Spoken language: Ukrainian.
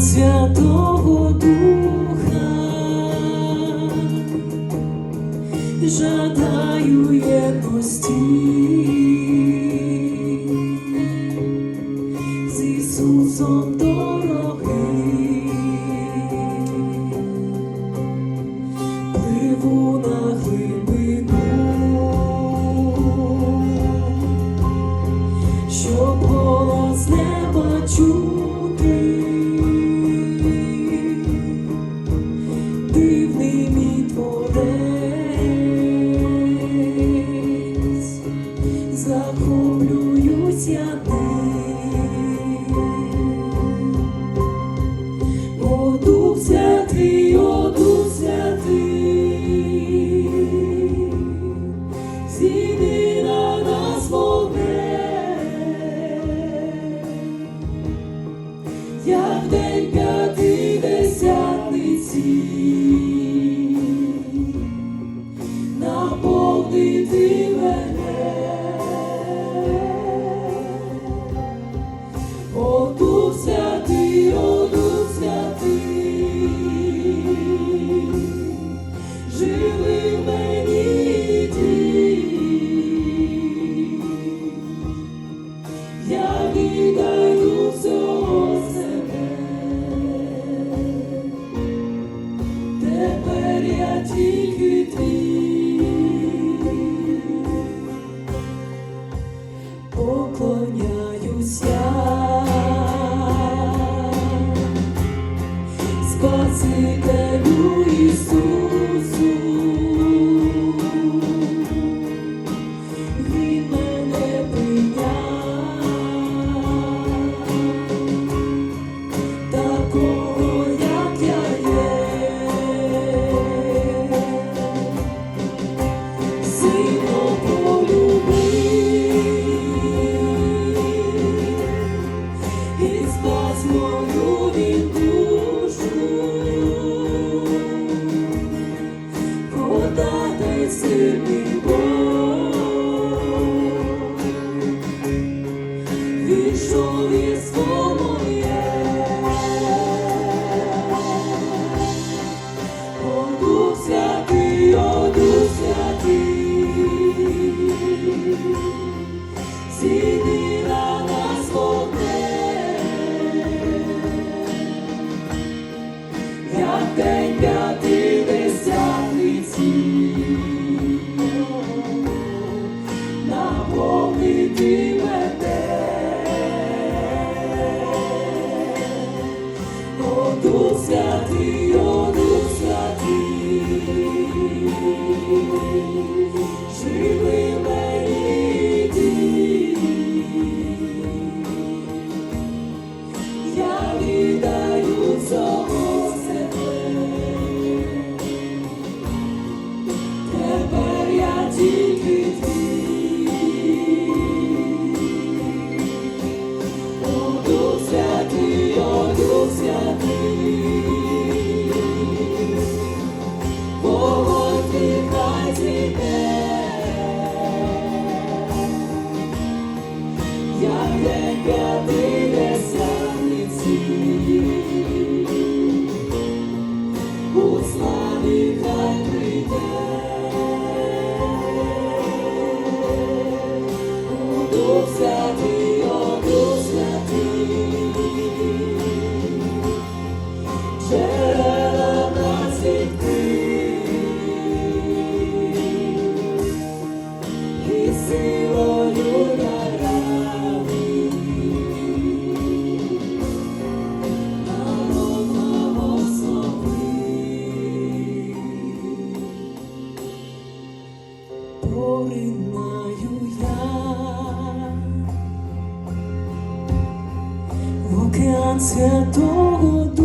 Святого Духа, жадаю єдності. З Ісусом дорогим, пливу на глибину, щоб голос не почув. Thank you. тільки твій, о Дух Святий, о Дух Святий, Вогонь ти хай зійде, як день п'ятий десятниці, у славі хай прийде. поринаю я в океан святого Духа.